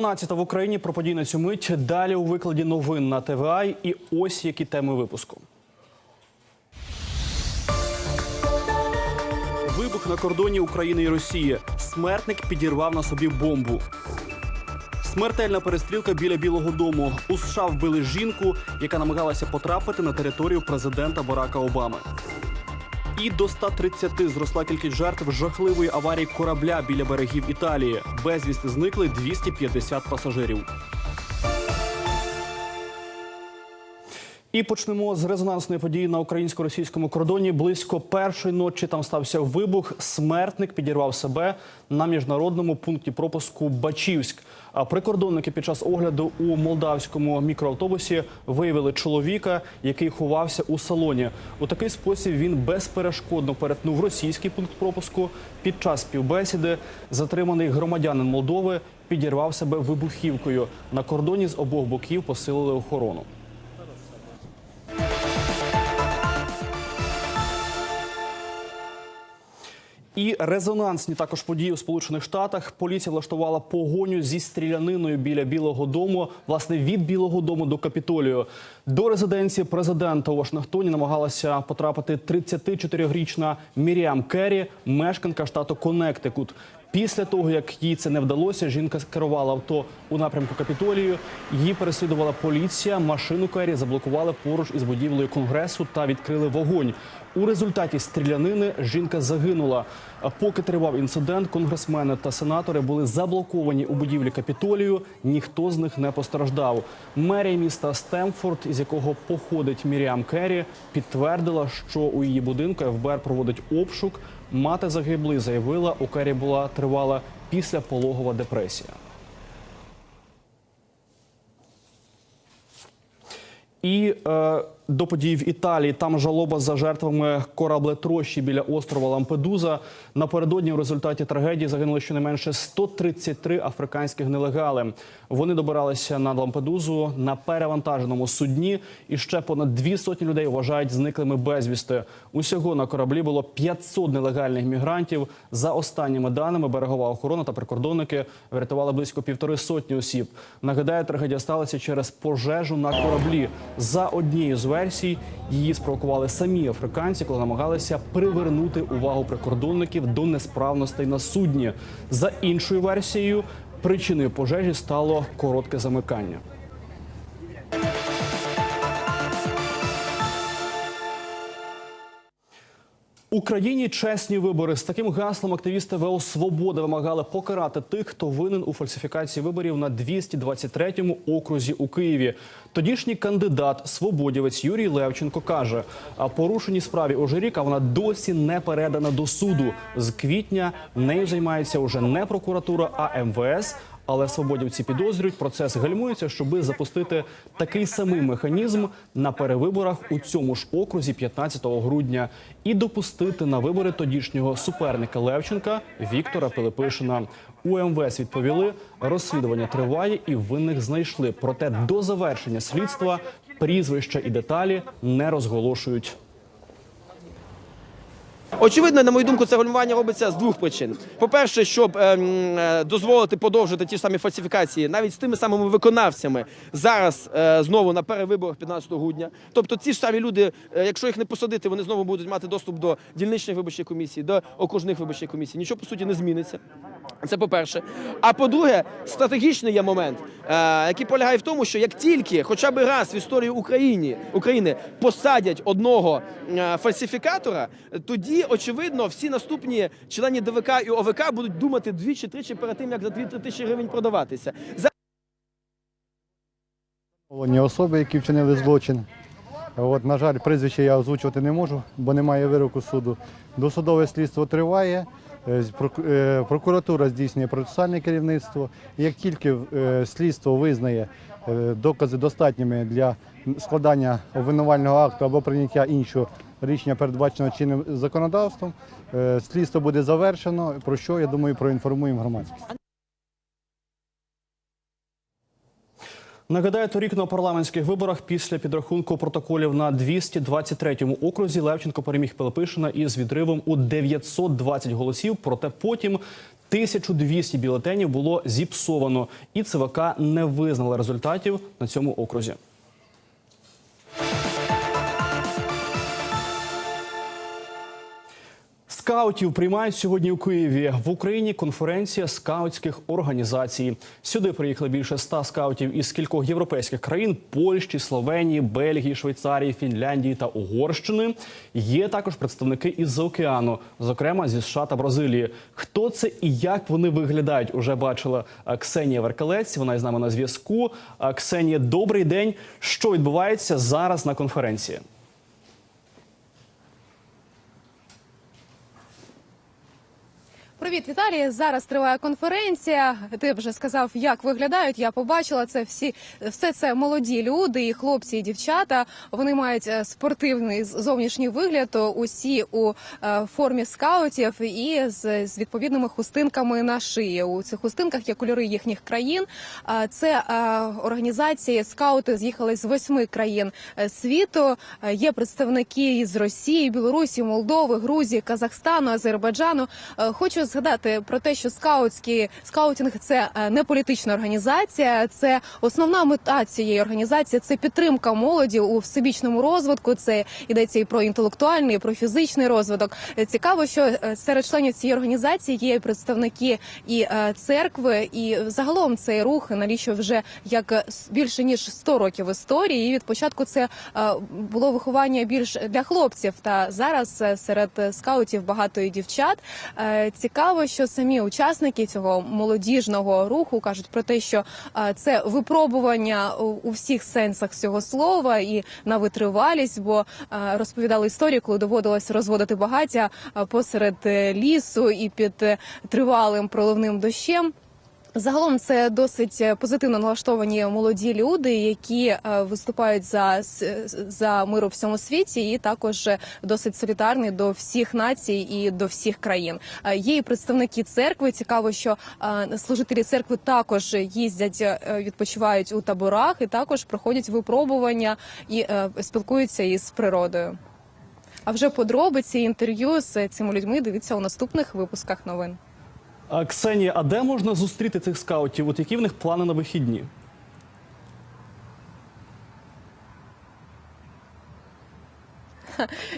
12 в Україні про події на цю мить. Далі у викладі новин на ТВА. І ось які теми випуску. Вибух на кордоні України і Росії. Смертник підірвав на собі бомбу. Смертельна перестрілка біля Білого Дому. У США вбили жінку, яка намагалася потрапити на територію президента Барака Обами. І до 130 зросла кількість жертв жахливої аварії корабля біля берегів Італії. Безвісти зникли 250 пасажирів. І почнемо з резонансної події на українсько-російському кордоні. Близько першої ночі там стався вибух. Смертник підірвав себе на міжнародному пункті пропуску Бачівськ. А прикордонники під час огляду у молдавському мікроавтобусі виявили чоловіка, який ховався у салоні. У такий спосіб він безперешкодно перетнув російський пункт пропуску. Під час співбесіди затриманий громадянин Молдови підірвав себе вибухівкою. На кордоні з обох боків посилили охорону. І резонансні також події у Сполучених Штатах. Поліція влаштувала погоню зі стріляниною біля Білого Дому, власне, від Білого Дому до Капітолію. До резиденції президента у Вашингтоні намагалася потрапити 34-річна Міріам Керрі, мешканка штату Коннектикут. Після того, як їй це не вдалося, жінка керувала авто у напрямку Капітолію. Її переслідувала поліція. Машину Керрі заблокували поруч із будівлею конгресу та відкрили вогонь. У результаті стрілянини жінка загинула. Поки тривав інцидент, конгресмени та сенатори були заблоковані у будівлі Капітолію. Ніхто з них не постраждав. Мерія міста Стемфорд, із якого походить Міріам Керрі, підтвердила, що у її будинку ФБР проводить обшук. Мати загиблої заявила, у Керрі була тривала післяпологова депресія. І е, до подій в Італії там жалоба за жертвами кораблетрощі біля острова Лампедуза. Напередодні в результаті трагедії загинули щонайменше 133 африканських нелегали. Вони добиралися на Лампедузу на перевантаженому судні. І ще понад дві сотні людей вважають зниклими безвісти. Усього на кораблі було 500 нелегальних мігрантів. За останніми даними, берегова охорона та прикордонники врятували близько півтори сотні осіб. Нагадаю, трагедія сталася через пожежу на кораблі. За однією з версій її спровокували самі африканці, коли намагалися привернути увагу прикордонників до несправностей на судні. За іншою версією, причиною пожежі стало коротке замикання. Україні чесні вибори з таким гаслом активісти ВО Свобода вимагали покарати тих, хто винен у фальсифікації виборів на 223-му окрузі у Києві. Тодішній кандидат свободівець Юрій Левченко каже: а порушеній справі уже рік, а вона досі не передана до суду. З квітня нею займається уже не прокуратура, а МВС. Але свободівці підозрюють, процес гальмується, щоби запустити такий самий механізм на перевиборах у цьому ж окрузі 15 грудня і допустити на вибори тодішнього суперника Левченка Віктора Пилипишина. У МВС відповіли, розслідування триває і винних знайшли. Проте до завершення слідства прізвища і деталі не розголошують. Очевидно, на мою думку, це гальмування робиться з двох причин. По-перше, щоб ем, е, дозволити подовжити ті ж самі фальсифікації навіть з тими самими виконавцями зараз е, знову на перевиборах 15 грудня. Тобто ці ж самі люди, е, якщо їх не посадити, вони знову будуть мати доступ до дільничних виборчих комісій, до окружних виборчих комісій. Нічого по суті не зміниться. Це по-перше. А по-друге, стратегічний є момент, е, який полягає в тому, що як тільки хоча б раз в історії України, України посадять одного е, фальсифікатора, тоді, очевидно, всі наступні члени ДВК і ОВК будуть думати двічі-тричі перед тим, як за 2-3 тисячі гривень продаватися. Особи, які вчинили злочин. От, на жаль, прізвище я озвучувати не можу, бо немає вироку суду. Досудове слідство триває. Е, е, Прокуратура здійснює процесуальне керівництво. Як тільки е, слідство визнає докази достатніми для складання обвинувального акту або прийняття іншого рішення, передбаченого чинним законодавством, слідство буде завершено, про що, я думаю, проінформуємо громадськість. Нагадаю, торік на парламентських виборах після підрахунку протоколів на 223-му окрузі Левченко переміг Пилипишина із відривом у 920 голосів. Проте потім 1200 бюлетенів було зіпсовано, і ЦВК не визнала результатів на цьому окрузі. Скаутів приймають сьогодні у Києві. В Україні конференція скаутських організацій. Сюди приїхали більше ста скаутів із кількох європейських країн: Польщі, Словенії, Бельгії, Швейцарії, Фінляндії та Угорщини. Є також представники із океану, зокрема зі США та Бразилії. Хто це і як вони виглядають? Уже бачила Ксенія Веркалець. Вона із нами на зв'язку. Ксенія, добрий день. Що відбувається зараз на конференції? Привіт, Віталій. Зараз триває конференція. Ти вже сказав, як виглядають. Я побачила це всі. Все це молоді люди, і хлопці, і дівчата. Вони мають е, спортивний зовнішній вигляд. Усі у е, формі скаутів і з, з відповідними хустинками на шиї. У цих хустинках є кольори їхніх країн. Це е, організації скаути з'їхали з восьми країн світу. Є представники із Росії, Білорусі, Молдови, Грузії, Казахстану, Азербайджану. Хочу згадати про те, що скаутські скаутінг це е, не політична організація. Це основна мета цієї організації. Це підтримка молоді у всебічному розвитку. Це йдеться і про інтелектуальний, і про фізичний розвиток. Е, Цікаво, що е, серед членів цієї організації є представники і церкви, і загалом цей рух налічує вже як більше ніж 100 років історії. І від початку це було виховання більш для хлопців. Та зараз серед скаутів багато і дівчат. Е, Цікаво, що самі учасники цього молодіжного руху кажуть про те, що це випробування у всіх сенсах цього слова і на витривалість, бо розповідали історію, коли доводилось розводити багаття посеред е, лісу і під е, тривалим проливним дощем. Загалом це досить е, позитивно налаштовані молоді люди, які е, виступають за, за мир у всьому світі, і також досить солідарні до всіх націй і до всіх країн. Е, Є і представники церкви. Цікаво, що служителі церкви також їздять, відпочивають у таборах і також проходять випробування і спілкуються із природою. А вже подробиці інтерв'ю з цими людьми дивіться у наступних випусках новин. А, Ксенія, а де можна зустріти цих скаутів? От які в них плани на вихідні?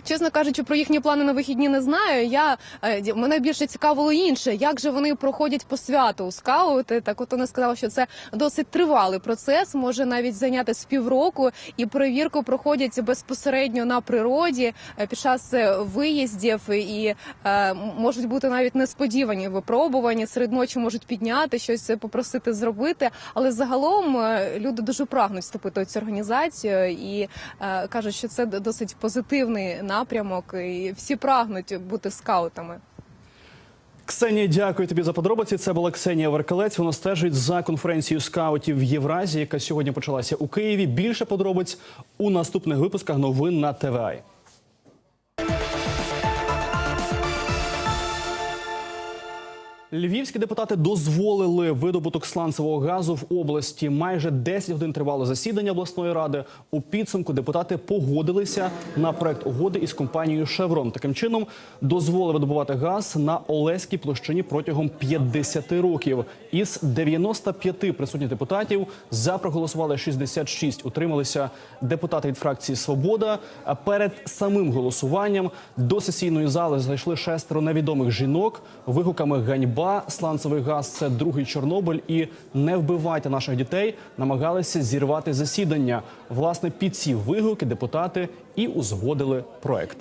Чесно кажучи, про їхні плани на вихідні не знаю. Я е, мене більше цікавило інше, як же вони проходять по святу у скаути. Так, от вони сказали, що це досить тривалий процес, може навіть зайняти з півроку, і перевірку проходять безпосередньо на природі е, під час е, виїздів, і е, можуть бути навіть несподівані випробування. Серед ночі можуть підняти щось, попросити зробити. Але загалом люди дуже прагнуть вступити у цю організацію і е, кажуть, що це досить позитивний напрямок, і всі прагнуть бути скаутами. Ксенія, дякую тобі за подробиці. Це була Ксенія Веркалець. Вона стежить за конференцією скаутів в Євразії, яка сьогодні почалася у Києві. Більше подробиць у наступних випусках новин на ТВА. Львівські депутати дозволили видобуток сланцевого газу в області. Майже 10 годин тривало засідання обласної ради. У підсумку депутати погодилися на проект угоди із компанією Шеврон. Таким чином дозволили видобувати газ на Олеській площині протягом 50 років. Із 95 присутніх депутатів за проголосували 66. Утрималися депутати від фракції Свобода. Перед самим голосуванням до сесійної зали зайшли шестеро невідомих жінок вигуками ганьба, сланцевий газ це другий Чорнобиль і не вбивайте наших дітей. Намагалися зірвати засідання. Власне, під ці вигуки депутати і узгодили проект.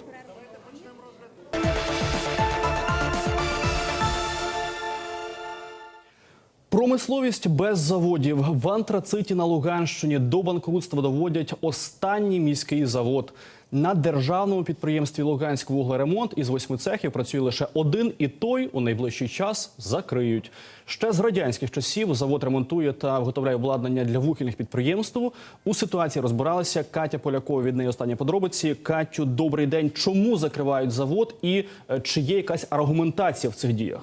Промисловість без заводів в антрациті на Луганщині до банкрутства доводять останній міський завод. На державному підприємстві Луганськ вуглеремонт із восьми цехів працює лише один, і той у найближчий час закриють. Ще з радянських часів завод ремонтує та виготовляє обладнання для вугільних підприємств. У ситуації розбиралася Катя Полякова. Від неї останні подробиці. Катю, добрий день. Чому закривають завод і е, чи є якась аргументація в цих діях?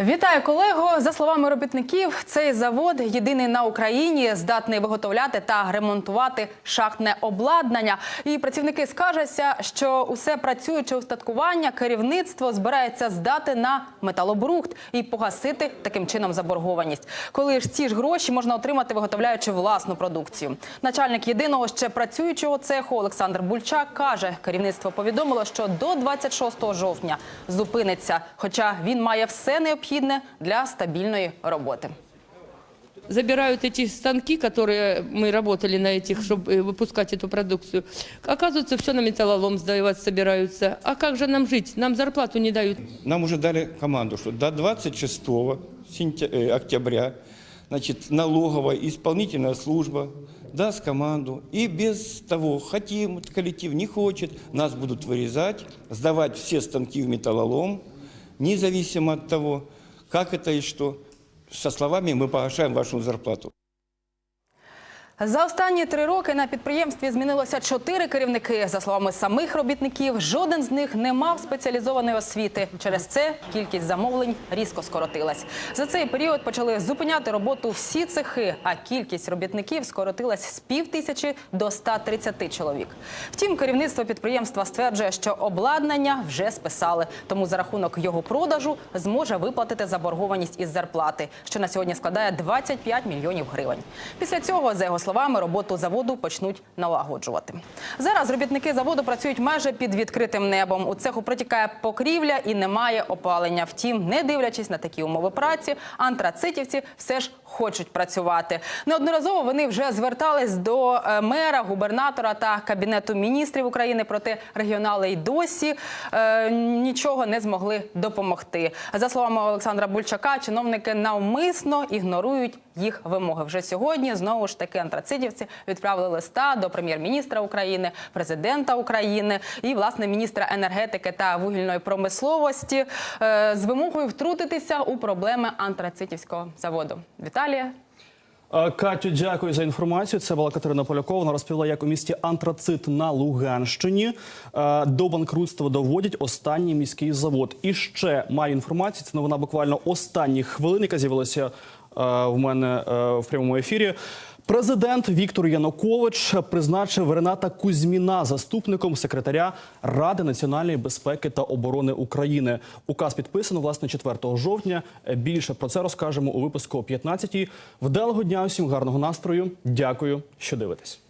Вітаю колего. За словами робітників, цей завод єдиний на Україні, здатний виготовляти та ремонтувати шахтне обладнання. І працівники скаржаться, що усе працююче устаткування керівництво збирається здати на металобрухт і погасити таким чином заборгованість. Коли ж ці ж гроші можна отримати, виготовляючи власну продукцію. Начальник єдиного ще працюючого цеху Олександр Бульчак каже, керівництво повідомило, що до 26 жовтня зупиниться, хоча він має все необхідне для стабільної роботи. забирают эти станки, которые мы работали на этих, чтобы выпускать эту продукцию. Оказывается, все на металлолом сдавать собираются. А как же нам жить? Нам зарплату не дают. Нам уже дали команду, что до 26 сентя- э, октября значит, налоговая исполнительная служба даст команду. И без того, хотим коллектив, не хочет, нас будут вырезать, сдавать все станки в металлолом, независимо от того, как это и что. Со словами «мы погашаем вашу зарплату». За останні три роки на підприємстві змінилося чотири керівники. За словами самих робітників, жоден з них не мав спеціалізованої освіти. Через це кількість замовлень різко скоротилась. За цей період почали зупиняти роботу всі цехи, а кількість робітників скоротилась з пів тисячі до 130 чоловік. Втім, керівництво підприємства стверджує, що обладнання вже списали, тому за рахунок його продажу зможе виплатити заборгованість із зарплати, що на сьогодні складає 25 мільйонів гривень. Після цього, за його словами, роботу заводу почнуть налагоджувати. Зараз робітники заводу працюють майже під відкритим небом. У цеху протікає покрівля і немає опалення. Втім, не дивлячись на такі умови праці, антрацитівці все ж хочуть працювати. Неодноразово вони вже звертались до е, мера, губернатора та кабінету міністрів України. Проте регіонали й досі е, нічого не змогли допомогти. За словами Олександра Бульчака, чиновники навмисно ігнорують їх вимоги. Вже сьогодні знову ж таки антрацидівці відправили листа до прем'єр-міністра України, президента України і власне міністра енергетики та вугільної промисловості е, з вимогою втрутитися у проблеми антрацитівського заводу. Віталія. Е, Катю, дякую за інформацію. Це була Катерина Полякова. Вона розповіла, як у місті Антрацит на Луганщині до банкрутства доводять останній міський завод. І ще маю інформацію. Це новина буквально останніх хвилин, яка з'явилася в мене в прямому ефірі. Президент Віктор Янукович призначив Рената Кузьміна заступником секретаря Ради національної безпеки та оборони України. Указ підписано власне 4 жовтня. Більше про це розкажемо у випуску о 15-й. Вдалого дня усім гарного настрою. Дякую, що дивитесь.